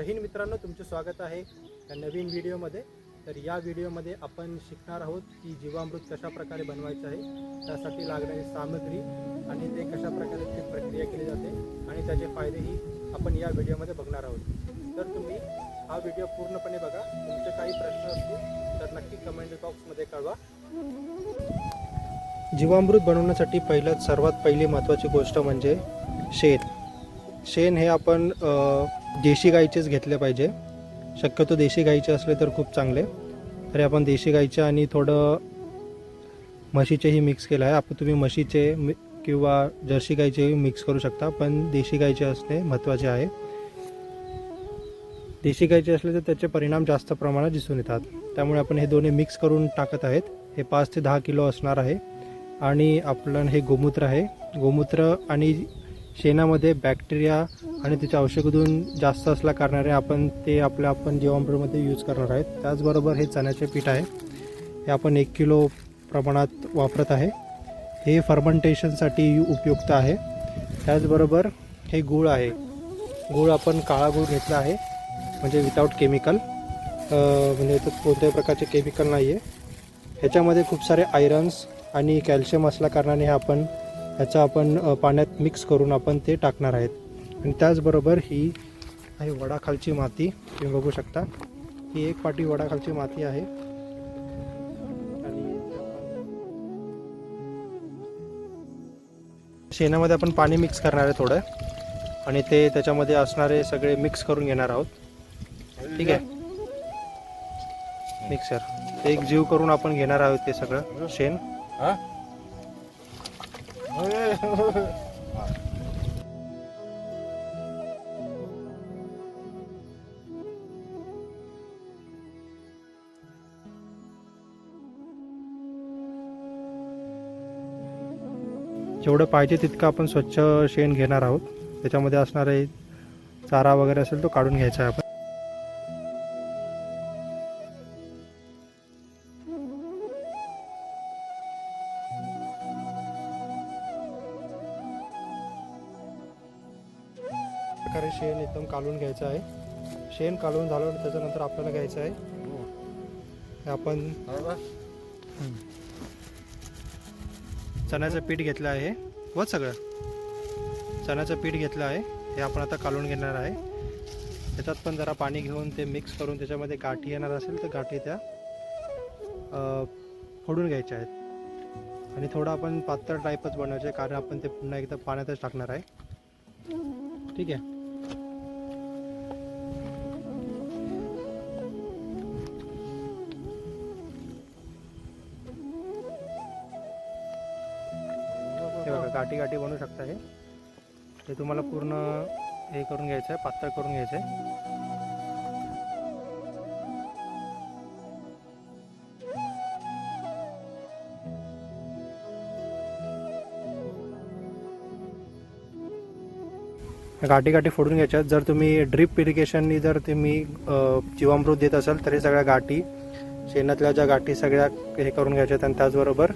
जय हिंद मित्रांनो तुमचे स्वागत आहे या नवीन व्हिडिओमध्ये. तर या व्हिडिओमध्ये आपण शिकणार आहोत की जीवामृत कशा प्रकारे बनवायचं आहे त्यासाठी लागणारी सामग्री आणि ते कशा प्रकारे ती प्रक्रिया केली जाते आणि त्याचे फायदेही आपण या व्हिडिओमध्ये बघणार आहोत. तर तुम्ही हा व्हिडिओ पूर्णपणे बघा. तुमचे काही प्रश्न असतील तर नक्की कमेंट बॉक्समध्ये कळवा. जीवामृत बनवण्यासाठी पहिल्यात सर्वात पहिली महत्त्वाची गोष्ट म्हणजे शेण शेण हे आपण देशी गाईचेच घेतले पाहिजे. शक्यतो देशी गाईचे असले तर खूप चांगले. तरी आपण देशी गाईचे आणि थोडं म्हशीचेही मिक्स केलं आहे. आपण तुम्ही म्हशीचे मि- किंवा जर्सी गाईचेही मिक्स करू शकता पण देशी गाईचे असणे महत्त्वाचे आहे. देशी गाईचे असले तर त्याचे परिणाम जास्त प्रमाणात दिसून येतात. त्यामुळे आपण हे दोन्ही मिक्स करून टाकत आहेत. हे पाच ते दहा किलो असणार आहे. आणि आपलं हे गोमूत्र आहे. गोमूत्र आणि शेणामध्ये बॅक्टेरिया आणि त्याचे औषधगुण जास्त असल्या कारणाने आपण ते आपल्या आपण जीवामृतमध्ये यूज करणार आहेत. त्याचबरोबर हे चण्याचे पीठ आहे. हे आपण एक किलो प्रमाणात वापरत आहे. हे फर्मंटेशनसाठी उपयुक्त आहे. त्याचबरोबर हे गूळ आहे. गूळ आपण काळा गूळ घेतला आहे. म्हणजे विदाऊट केमिकल म्हणजे याच्यात कोणत्याही प्रकारचे केमिकल नाही आहे ह्याच्यामध्ये खूप सारे आयरन्स आणि कॅल्शियम असल्या कारणाने हे आपण ह्याचा आपण पाण्यात मिक्स करून आपण ते टाकणार आहेत. आणि त्याचबरोबर ही आहे वडाखालची माती. तुम्ही बघू शकता. ही एक पाटी वडाखालची माती आहे. आणि शेणामध्ये आपण पाणी मिक्स करणार आहे थोडं. आणि ते त्याच्यामध्ये असणारे सगळे मिक्स करून घेणार आहोत. ठीक आहे? मिक्सर एक जीव करून आपण घेणार आहोत ते सगळं. शेण. जेवढं पाहिजे तितकं आपण स्वच्छ शेण घेणार आहोत. त्याच्यामध्ये असणारे चारा वगैरे असेल तो काढून घ्यायचा आहे आपण. घ्यायचं आहे. शेण काढून झालं त्याच्यानंतर आपल्याला घ्यायचं आहे. आपण चण्याचं पीठ घेतलं आहे. व सगळं. चण्याचं पीठ घेतलं आहे. हे आपण आता काढून घेणार आहे. त्याच्यात पण जरा पाणी घेऊन ते मिक्स करून त्याच्यामध्ये गाठी येणार असेल तर गाठी त्या फोडून घ्यायच्या आहेत. आणि थोडं आपण पातळ टाईपच बनवायचे आहे, कारण आपण ते पुन्हा एकदा पाण्यातच टाकणार आहे. ठीक आहे. गाठी गाठी बनवू शकता हे. हे तुम्हाला पूर्ण हे करून घ्यायचं आहे पातळ करून घ्यायचं आहे. गाठी गाठी फोडून घ्यायच्यात जर तुम्ही ड्रिप इरिगेशननी जर तुम्ही जीवामृत देत असाल तर हे सगळ्या गाठी शेणातल्या ज्या गाठी सगळ्या हे करून घ्यायच्या आहेत आणि त्याचबरोबर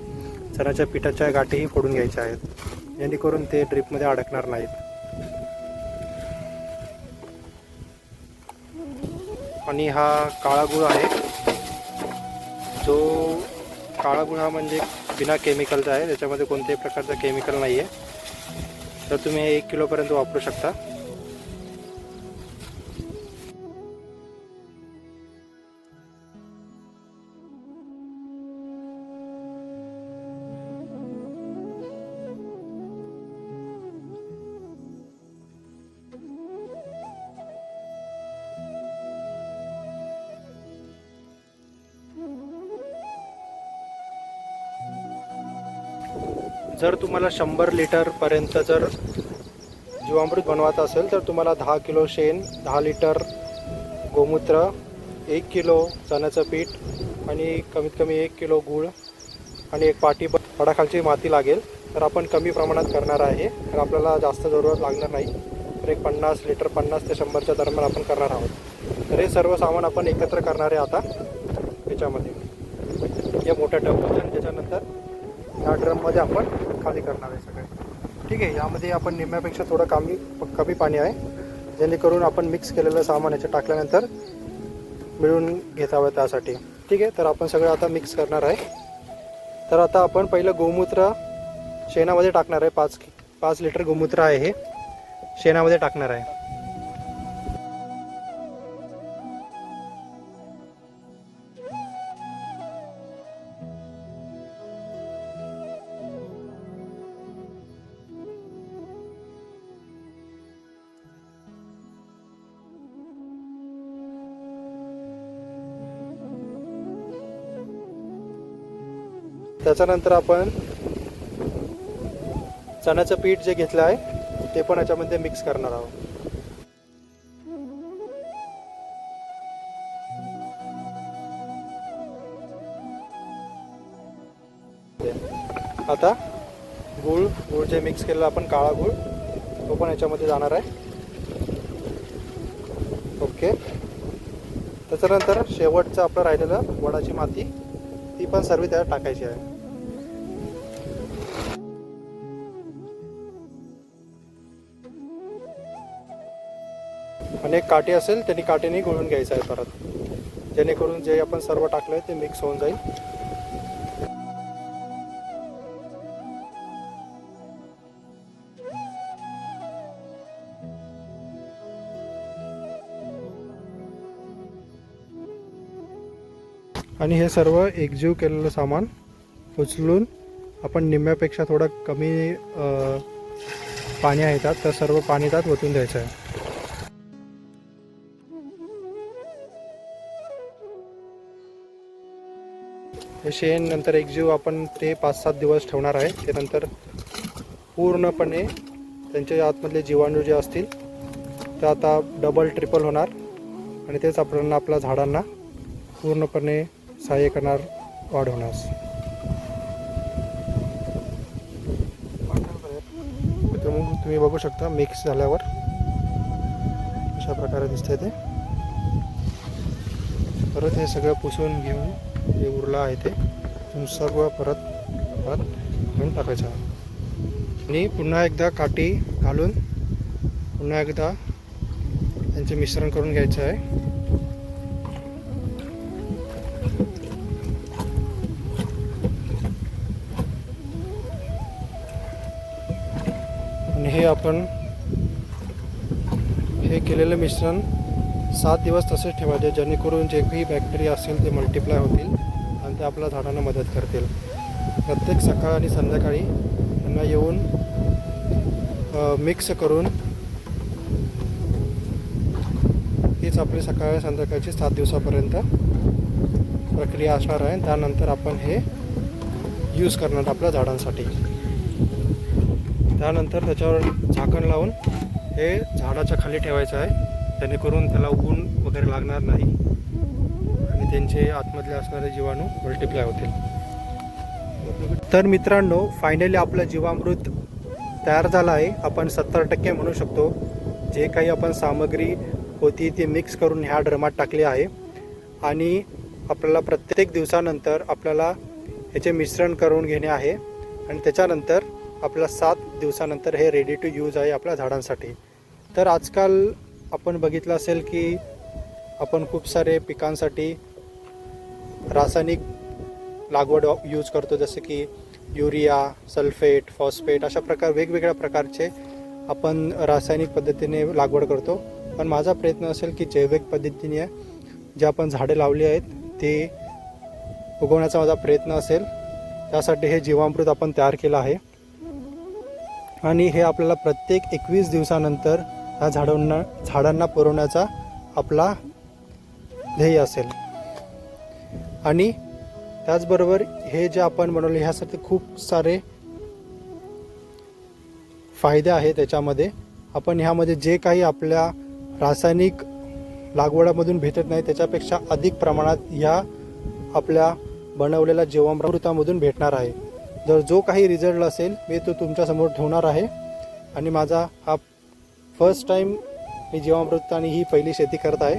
चण्याच्या पिठाच्या गाठीही फोडून घ्यायच्या आहेत. जेणेकरून ते ड्रिपमध्ये अडकणार नाहीत. आणि हा काळा गुळ आहे. जो काळा गुळ हा म्हणजे बिना केमिकलचा आहे. त्याच्यामध्ये कोणत्याही प्रकारचं केमिकल नाही आहे तर तुम्ही एक किलोपर्यंत वापरू शकता. जर तुम्हाला शंभर लिटरपर्यंत जर जीवामृत बनवायचं असेल तर तुम्हाला दहा किलो शेण दहा लिटर गोमूत्र एक किलो चण्याचं पीठ आणि कमीत कमी एक किलो गूळ आणि एक पाटी फडाखालची माती लागेल. तर आपण कमी प्रमाणात करणार आहे. तर आपल्याला जास्त जरूरत लागणार नाही. तर एक पन्नास लिटर पन्नास ते शंभरच्या दरम्यान आपण करणार आहोत. तर हे सर्व सामान आपण एकत्र करणार आहे आता. याच्यामध्ये. या मोठ्या टबमध्ये आणि त्याच्यानंतर ह्या ड्रममध्ये आपण खाली करणार आहे सगळे. ठीक आहे यामध्ये आपण निम्म्यापेक्षा थोडं कमी कमी पाणी आहे. जेणेकरून आपण मिक्स केलेलं सामान याच्या टाकल्यानंतर मिळून घेतावं त्यासाठी. ठीक आहे तर आपण सगळं आता मिक्स करणार आहे. तर आता आपण पहिलं गोमूत्र शेणामध्ये टाकणार आहे. पाच पाच लिटर गोमूत्र आहे हे. शेणामध्ये टाकणार आहे. त्याच्यानंतर आपण चण्याचं पीठ जे घेतलं आहे ते पण याच्यामध्ये मिक्स करणार आहोत. आता गूळ गूळ जे मिक्स केलेलं आपण काळा गूळ तो पण याच्यामध्ये जाणार आहे. ओके त्याच्यानंतर शेवटचं आपलं राहिलेलं वडाची माती ती पण सर्व त्यात टाकायची आहे. आणि एक काठी असेल त्यांनी काठीने घोळून घ्यायचं आहे परत. जेणेकरून जे आपण सर्व टाकलंय ते मिक्स होऊन जाईल. आणि हे सर्व एकजीव केलेलं सामान उचलून आपण निम्म्यापेक्षा थोडं कमी पाणी आहे त्यात तर सर्व पाणी त्यात ओतून द्यायचं आहे. हे शेण नंतर एकजीव आपण ते पाच सात दिवस ठेवणार आहे. ते नंतर पूर्णपणे त्यांच्या आतमधले जीवाणू जे असतील ते आता डबल ट्रिपल होणार आणि तेच आपल्याला आपल्या झाडांना पूर्णपणे सहाय्य करणार वाढवण्यास तुम्ही तुम्ही बघू शकता मिक्स झाल्यावर अशा प्रकारे दिसतंय ते. परत हे सगळं पुसून घेऊन जे उरलं आहे ते तुम्ही सर्व परत परत घेऊन टाकायचं आणि पुन्हा एकदा काठी घालून पुन्हा एकदा त्यांचे मिश्रण करून घ्यायचं आहे. आणि हे आपण हे केलेलं मिश्रण सात दिवस तसेच ठेवायचे जेणेकरून जे काही बॅक्टेरिया असतील ते मल्टिप्लाय होतील आणि ते आपल्या झाडांना मदत करतील. प्रत्येक सकाळ आणि संध्याकाळी त्यांना येऊन मिक्स करून हीच आपली सकाळ संध्याकाळची सात दिवसापर्यंत प्रक्रिया असणार आहे. त्यानंतर आपण हे यूज करणार आपल्या झाडांसाठी. त्यानंतर त्याच्यावर झाकण लावून हे झाडाच्या खाली ठेवायचं आहे. जेणेकरून त्याला ऊन वगैरे लागणार नाही. आणि त्यांचे आतमधले असणारे जीवाणू मल्टिप्लाय होतील. तर मित्रांनो फायनली आपलं जीवामृत तयार झालं आहे. आपण सत्तर टक्के म्हणू शकतो. जे काही आपण सामग्री होती ती मिक्स करून ह्या ड्रमात टाकली आहे. आणि आपल्याला प्रत्येक दिवसानंतर आपल्याला ह्याचे मिश्रण करून घेणे आहे. आणि त्याच्यानंतर आपला सात दिवसानंतर हे रेडी टू यूज आहे आपल्या झाडांसाठी. तर आजकाल आपण बघितलं असेल की आपण खूप सारे पिकांसाठी रासायनिक लागवड यूज करतो जसं की युरिया सल्फेट फॉस्फेट अशा प्रकार वेगवेगळ्या प्रकारचे आपण रासायनिक पद्धतीने लागवड करतो. पण माझा प्रयत्न असेल की जैविक पद्धतीने जे आपण झाडे लावली आहेत ते उगवण्याचा माझा प्रयत्न असेल. त्यासाठी हे जीवामृत आपण तयार केलं आहे. आणि हे आपल्याला प्रत्येक एकवीस दिवसानंतर ह्या झाडांना झाडांना पुरवण्याचा आपला ध्येय असेल. आणि त्याचबरोबर हे जे आपण बनवले ह्यासाठी खूप सारे फायदे आहे त्याच्यामध्ये आपण ह्यामध्ये जे काही आपल्या रासायनिक लागवडामधून भेटत नाही त्याच्यापेक्षा अधिक प्रमाणात ह्या आपल्या बनवलेल्या जीवामृतामधून भेटणार आहे. जर जो काही रिझल्ट असेल मी तो तुमच्यासमोर ठेवणार आहे. आणि माझा हा फर्स्ट टाईम मी जीवामृत आणि ही पहिली शेती करत आहे.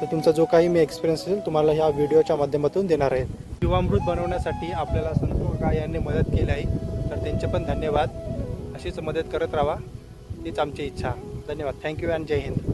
तर तुमचा जो काही मी एक्सपिरियन्स असेल तुम्हाला ह्या व्हिडिओच्या माध्यमातून देणार आहे. जीवामृत बनवण्यासाठी आपल्याला संतोष गाय यांनी मदत केली आहे. तर त्यांचे पण धन्यवाद. अशीच मदत करत राहा. हीच आमची इच्छा. धन्यवाद. Thank you and Jai Hind